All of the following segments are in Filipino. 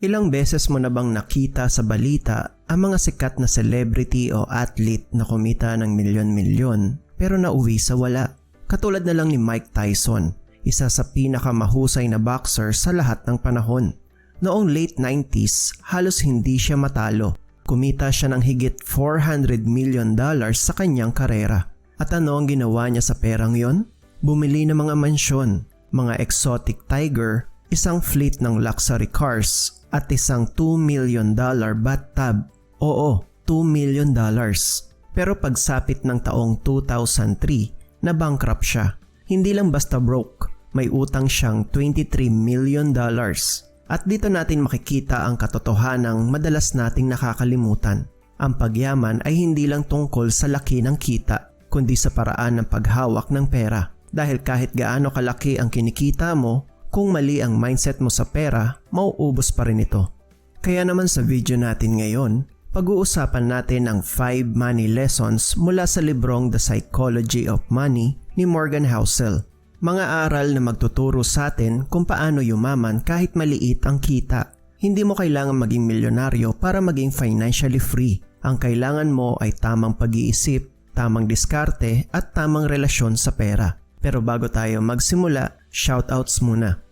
Ilang beses mo na bang nakita sa balita ang mga sikat na celebrity o athlete na kumita ng milyon-milyon pero nauwi sa wala? Katulad na lang ni Mike Tyson, isa sa pinakamahusay na boxer sa lahat ng panahon. Noong late 90s, halos hindi siya matalo. Kumita siya ng higit 400 million dollars sa kanyang karera. At ano ang ginawa niya sa perang yon? Bumili ng mga mansyon, mga exotic tiger, isang fleet ng luxury cars, at isang 2 million dollar bathtub. Oo, 2 million dollars. Pero pagsapit ng taong 2003, na bankrupt siya. Hindi lang basta broke, may utang siyang 23 million dollars. At dito natin makikita ang katotohanang madalas nating nakakalimutan. Ang pagyaman ay hindi lang tungkol sa laki ng kita, kundi sa paraan ng paghawak ng pera. Dahil kahit gaano kalaki ang kinikita mo, kung mali ang mindset mo sa pera, mauubos pa rin ito. Kaya naman sa video natin ngayon, pag-uusapan natin ang 5 money lessons mula sa librong The Psychology of Money ni Morgan Housel. Mga aral na magtuturo sa atin kung paano yumaman kahit maliit ang kita. Hindi mo kailangan maging milyonaryo para maging financially free. Ang kailangan mo ay tamang pag-iisip, tamang diskarte at tamang relasyon sa pera. Pero bago tayo magsimula, shoutouts muna.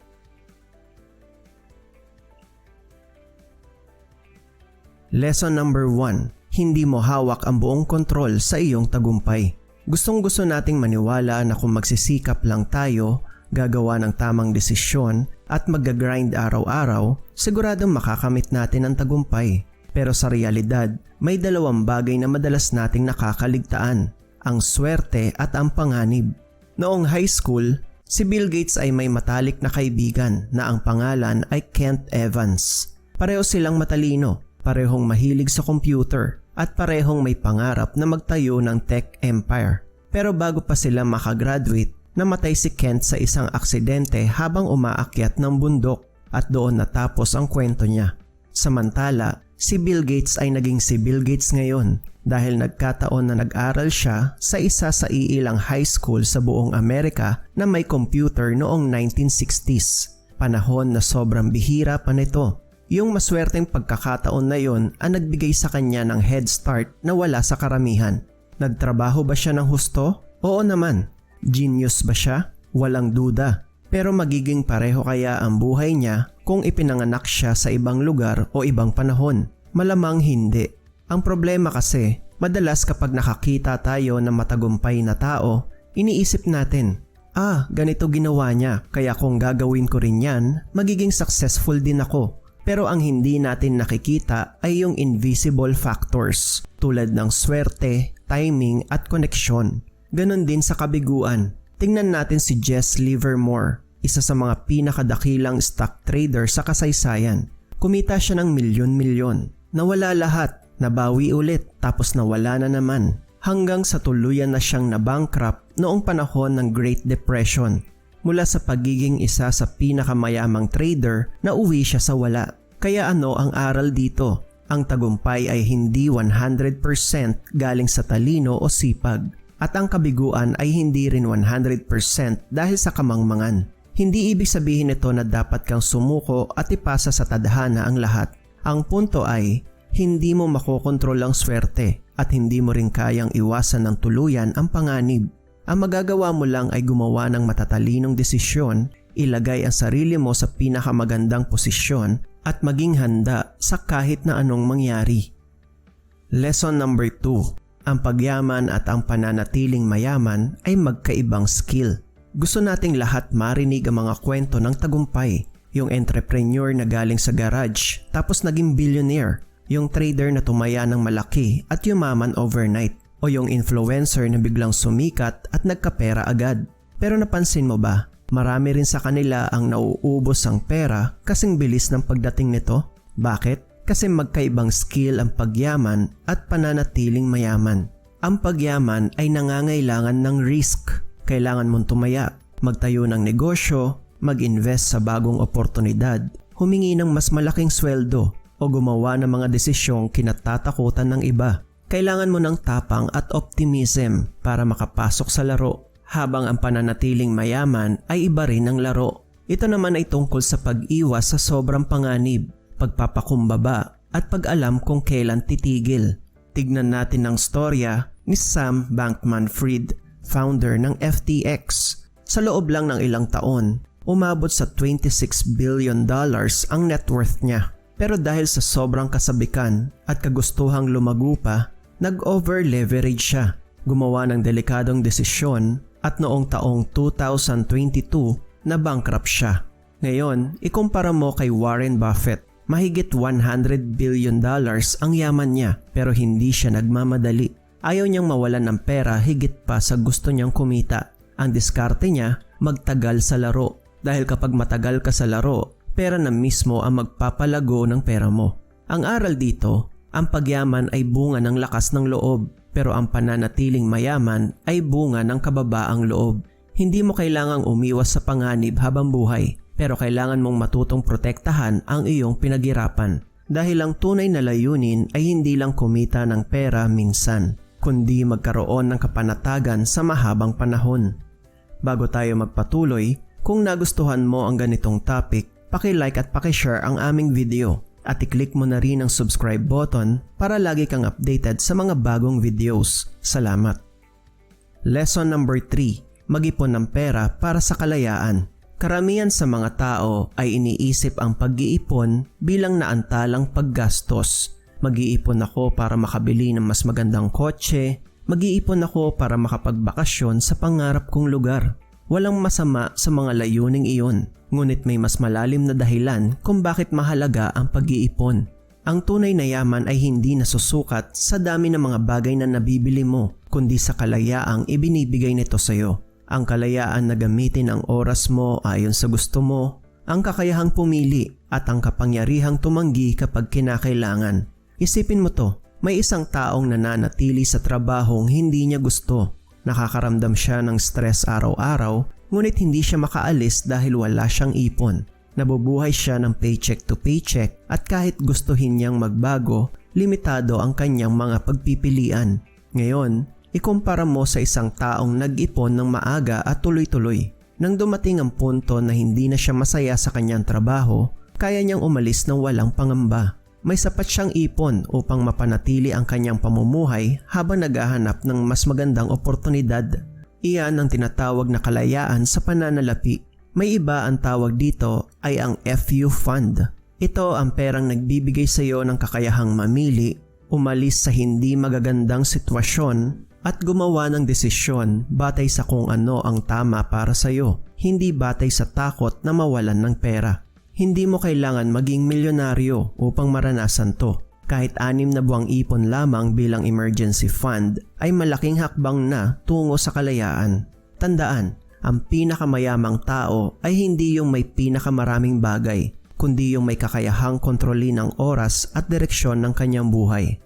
Lesson number 1. Hindi mo hawak ang buong kontrol sa iyong tagumpay. Gustong gusto nating maniwala na kung magsisikap lang tayo, gagawa ng tamang desisyon at mag-grind araw-araw, siguradong makakamit natin ang tagumpay. Pero sa realidad, may dalawang bagay na madalas nating nakakaligtaan, ang swerte at ang panganib. Noong high school, si Bill Gates ay may matalik na kaibigan na ang pangalan ay Kent Evans. Pareho silang matalino parehong mahilig sa computer at parehong may pangarap na magtayo ng tech empire. Pero bago pa sila makagraduate, namatay si Kent sa isang aksidente habang umaakyat ng bundok at doon natapos ang kwento niya. Samantala, si Bill Gates ay naging si Bill Gates ngayon dahil nagkataon na nag-aral siya sa isa sa iilang high school sa buong Amerika na may computer noong 1960s. Panahon na sobrang bihira pa nito yung maswerteng pagkakataon na yon ang nagbigay sa kanya ng head start na wala sa karamihan. Nagtrabaho ba siya ng husto? Oo naman. Genius ba siya? Walang duda. Pero magiging pareho kaya ang buhay niya kung ipinanganak siya sa ibang lugar o ibang panahon? Malamang hindi. Ang problema kasi, madalas kapag nakakita tayo ng matagumpay na tao, iniisip natin, ah, ganito ginawa niya, kaya kung gagawin ko rin yan, magiging successful din ako. Pero ang hindi natin nakikita ay yung invisible factors tulad ng swerte, timing at koneksyon. Ganon din sa kabiguan. Tingnan natin si Jess Livermore, isa sa mga pinakadakilang stock trader sa kasaysayan. Kumita siya ng milyon-milyon. Nawala lahat, nabawi ulit tapos nawala na naman. Hanggang sa tuluyan na siyang nabankrupt noong panahon ng Great Depression mula sa pagiging isa sa pinakamayamang trader na uwi siya sa wala. Kaya ano ang aral dito? Ang tagumpay ay hindi 100% galing sa talino o sipag at ang kabiguan ay hindi rin 100% dahil sa kamangmangan. Hindi ibig sabihin nito na dapat kang sumuko at ipasa sa tadhana ang lahat. Ang punto ay, hindi mo makokontrol ang swerte at hindi mo rin kayang iwasan ng tuluyan ang panganib. Ang magagawa mo lang ay gumawa ng matatalinong desisyon, ilagay ang sarili mo sa pinakamagandang posisyon at maging handa sa kahit na anong mangyari. Lesson number 2. Ang pagyaman at ang pananatiling mayaman ay magkaibang skill. Gusto nating lahat marinig ang mga kwento ng tagumpay. Yung entrepreneur na galing sa garage tapos naging billionaire. Yung trader na tumaya ng malaki at yumaman overnight o yung influencer na biglang sumikat at nagkapera agad. Pero napansin mo ba, marami rin sa kanila ang nauubos ang pera kasing bilis ng pagdating nito? Bakit? Kasi magkaibang skill ang pagyaman at pananatiling mayaman. Ang pagyaman ay nangangailangan ng risk. Kailangan mong tumaya, magtayo ng negosyo, mag-invest sa bagong oportunidad, humingi ng mas malaking sweldo o gumawa ng mga desisyong kinatatakutan ng iba. Kailangan mo ng tapang at optimism para makapasok sa laro habang ang pananatiling mayaman ay iba rin ang laro. Ito naman ay tungkol sa pag-iwas sa sobrang panganib. pagpapakumbaba at pag-alam kung kailan titigil. Tignan natin ang storya ni Sam Bankman-Fried, founder ng FTX. Sa loob lang ng ilang taon, umabot sa 26 billion dollars ang net worth niya. Pero dahil sa sobrang kasabikan at kagustuhang lumago pa, nag-over-leverage siya. Gumawa ng delikadong desisyon at noong taong 2022 na bankrupt siya. Ngayon, ikumpara mo kay Warren Buffett. Mahigit 100 billion dollars ang yaman niya pero hindi siya nagmamadali. Ayaw niyang mawalan ng pera higit pa sa gusto niyang kumita. Ang diskarte niya, magtagal sa laro. Dahil kapag matagal ka sa laro, pera na mismo ang magpapalago ng pera mo. Ang aral dito, ang pagyaman ay bunga ng lakas ng loob pero ang pananatiling mayaman ay bunga ng kababaang loob. Hindi mo kailangang umiwas sa panganib habang buhay pero kailangan mong matutong protektahan ang iyong pinaghirapan. Dahil ang tunay na layunin ay hindi lang kumita ng pera minsan, kundi magkaroon ng kapanatagan sa mahabang panahon. Bago tayo magpatuloy, kung nagustuhan mo ang ganitong topic, paki-like at paki-share ang aming video at i-click mo na rin ang subscribe button para lagi kang updated sa mga bagong videos. Salamat! Lesson number 3. Mag-ipon ng pera para sa kalayaan. Karamihan sa mga tao ay iniisip ang pag-iipon bilang naantalang paggastos. Mag-iipon ako para makabili ng mas magandang kotse, mag-iipon ako para makapagbakasyon sa pangarap kong lugar. Walang masama sa mga layuning iyon, ngunit may mas malalim na dahilan kung bakit mahalaga ang pag-iipon. Ang tunay na yaman ay hindi nasusukat sa dami ng mga bagay na nabibili mo, kundi sa kalayaang ibinibigay nito sa iyo ang kalayaan na gamitin ang oras mo ayon sa gusto mo, ang kakayahang pumili at ang kapangyarihang tumanggi kapag kinakailangan. Isipin mo to, may isang taong nananatili sa trabahong hindi niya gusto. Nakakaramdam siya ng stress araw-araw ngunit hindi siya makaalis dahil wala siyang ipon. Nabubuhay siya ng paycheck to paycheck at kahit gustuhin niyang magbago, limitado ang kanyang mga pagpipilian. Ngayon, Ikumpara mo sa isang taong nag-ipon ng maaga at tuloy-tuloy. Nang dumating ang punto na hindi na siya masaya sa kanyang trabaho, kaya niyang umalis ng walang pangamba. May sapat siyang ipon upang mapanatili ang kanyang pamumuhay habang naghahanap ng mas magandang oportunidad. Iyan ang tinatawag na kalayaan sa pananalapi. May iba ang tawag dito ay ang FU Fund. Ito ang perang nagbibigay sa iyo ng kakayahang mamili, umalis sa hindi magagandang sitwasyon at gumawa ng desisyon batay sa kung ano ang tama para sa iyo, hindi batay sa takot na mawalan ng pera. Hindi mo kailangan maging milyonaryo upang maranasan to. Kahit anim na buwang ipon lamang bilang emergency fund ay malaking hakbang na tungo sa kalayaan. Tandaan, ang pinakamayamang tao ay hindi yung may pinakamaraming bagay, kundi yung may kakayahang kontrolin ang oras at direksyon ng kanyang buhay.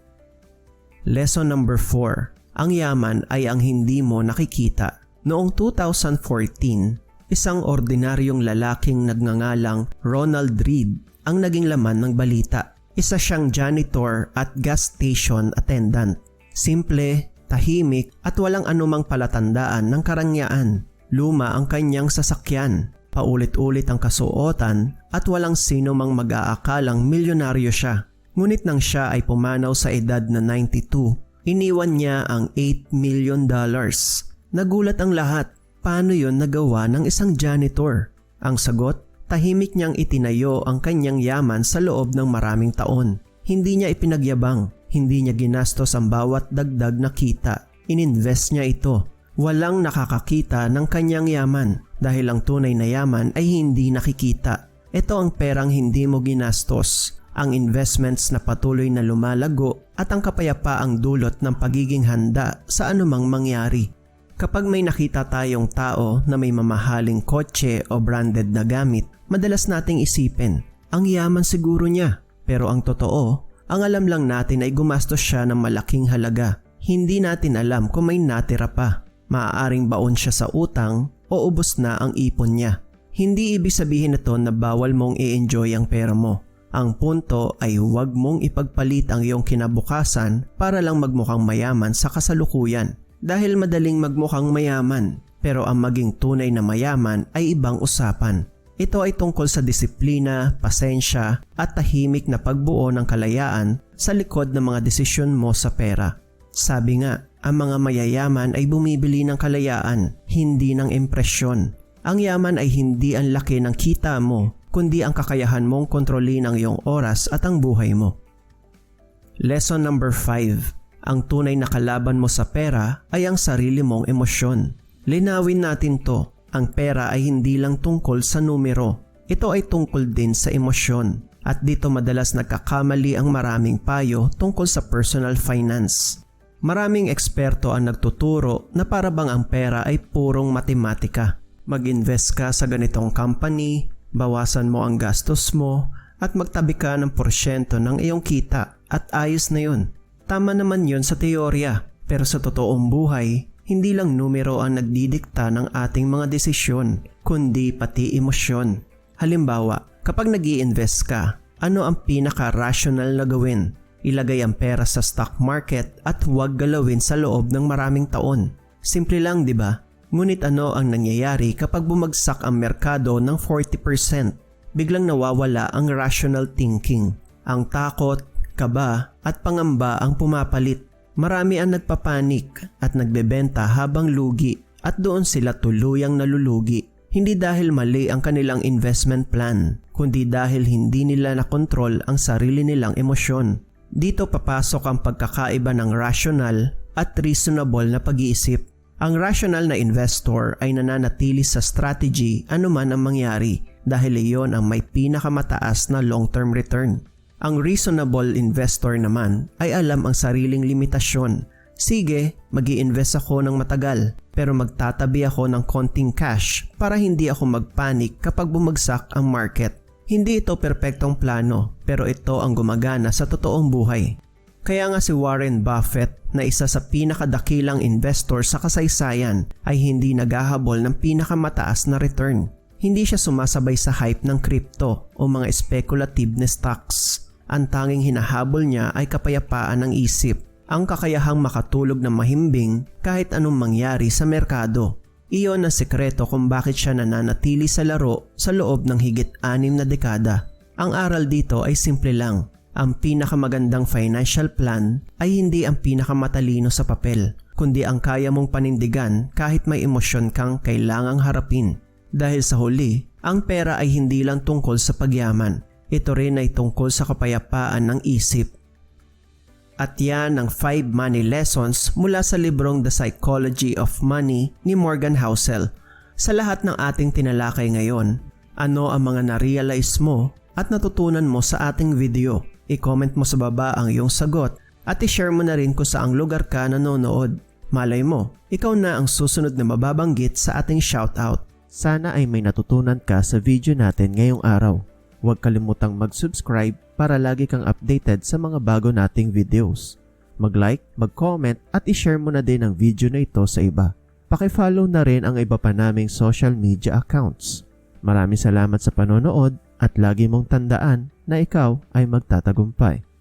Lesson number 4 ang yaman ay ang hindi mo nakikita. Noong 2014, isang ordinaryong lalaking nagngangalang Ronald Reed ang naging laman ng balita. Isa siyang janitor at gas station attendant. Simple, tahimik at walang anumang palatandaan ng karangyaan. Luma ang kanyang sasakyan. Paulit-ulit ang kasuotan at walang sino mang mag-aakalang milyonaryo siya. Ngunit nang siya ay pumanaw sa edad na 92, Iniwan niya ang 8 million dollars. Nagulat ang lahat. Paano yon nagawa ng isang janitor? Ang sagot, tahimik niyang itinayo ang kanyang yaman sa loob ng maraming taon. Hindi niya ipinagyabang, hindi niya ginastos ang bawat dagdag na kita. Ininvest niya ito. Walang nakakakita ng kanyang yaman dahil ang tunay na yaman ay hindi nakikita. Ito ang perang hindi mo ginastos ang investments na patuloy na lumalago at ang kapayapaang dulot ng pagiging handa sa anumang mangyari. Kapag may nakita tayong tao na may mamahaling kotse o branded na gamit, madalas nating isipin, ang yaman siguro niya. Pero ang totoo, ang alam lang natin ay gumastos siya ng malaking halaga. Hindi natin alam kung may natira pa. Maaaring baon siya sa utang o ubos na ang ipon niya. Hindi ibig sabihin nito na bawal mong i-enjoy ang pera mo ang punto ay huwag mong ipagpalit ang iyong kinabukasan para lang magmukhang mayaman sa kasalukuyan. Dahil madaling magmukhang mayaman, pero ang maging tunay na mayaman ay ibang usapan. Ito ay tungkol sa disiplina, pasensya at tahimik na pagbuo ng kalayaan sa likod ng mga desisyon mo sa pera. Sabi nga, ang mga mayayaman ay bumibili ng kalayaan, hindi ng impresyon. Ang yaman ay hindi ang laki ng kita mo, kundi ang kakayahan mong kontrolin ang iyong oras at ang buhay mo. Lesson number 5. Ang tunay na kalaban mo sa pera ay ang sarili mong emosyon. Linawin natin to, ang pera ay hindi lang tungkol sa numero. Ito ay tungkol din sa emosyon. At dito madalas nagkakamali ang maraming payo tungkol sa personal finance. Maraming eksperto ang nagtuturo na para bang ang pera ay purong matematika. Mag-invest ka sa ganitong company, bawasan mo ang gastos mo, at magtabi ka ng porsyento ng iyong kita at ayos na yun. Tama naman yun sa teorya, pero sa totoong buhay, hindi lang numero ang nagdidikta ng ating mga desisyon, kundi pati emosyon. Halimbawa, kapag nag invest ka, ano ang pinaka-rational na gawin? Ilagay ang pera sa stock market at huwag galawin sa loob ng maraming taon. Simple lang, di ba? Ngunit ano ang nangyayari kapag bumagsak ang merkado ng 40%? Biglang nawawala ang rational thinking. Ang takot, kaba at pangamba ang pumapalit. Marami ang nagpapanik at nagbebenta habang lugi at doon sila tuluyang nalulugi. Hindi dahil mali ang kanilang investment plan, kundi dahil hindi nila nakontrol ang sarili nilang emosyon. Dito papasok ang pagkakaiba ng rational at reasonable na pag-iisip. Ang rational na investor ay nananatili sa strategy anuman ang mangyari dahil iyon ang may pinakamataas na long-term return. Ang reasonable investor naman ay alam ang sariling limitasyon. Sige, mag invest ako ng matagal pero magtatabi ako ng konting cash para hindi ako magpanik kapag bumagsak ang market. Hindi ito perpektong plano pero ito ang gumagana sa totoong buhay. Kaya nga si Warren Buffett na isa sa pinakadakilang investor sa kasaysayan ay hindi naghahabol ng pinakamataas na return. Hindi siya sumasabay sa hype ng crypto o mga speculative na stocks. Ang tanging hinahabol niya ay kapayapaan ng isip, ang kakayahang makatulog ng mahimbing kahit anong mangyari sa merkado. Iyon ang sekreto kung bakit siya nananatili sa laro sa loob ng higit anim na dekada. Ang aral dito ay simple lang. Ang pinakamagandang financial plan ay hindi ang pinakamatalino sa papel, kundi ang kaya mong panindigan kahit may emosyon kang kailangang harapin. Dahil sa huli, ang pera ay hindi lang tungkol sa pagyaman, ito rin ay tungkol sa kapayapaan ng isip. At yan ang 5 money lessons mula sa librong The Psychology of Money ni Morgan Housel. Sa lahat ng ating tinalakay ngayon, ano ang mga na-realize mo at natutunan mo sa ating video? I-comment mo sa baba ang iyong sagot at i-share mo na rin kung saang lugar ka nanonood. Malay mo, ikaw na ang susunod na mababanggit sa ating shoutout. Sana ay may natutunan ka sa video natin ngayong araw. Huwag kalimutang mag-subscribe para lagi kang updated sa mga bago nating videos. Mag-like, mag-comment at i-share mo na din ang video na ito sa iba. Pakifollow na rin ang iba pa naming social media accounts. Maraming salamat sa panonood at lagi mong tandaan na ikaw ay magtatagumpay.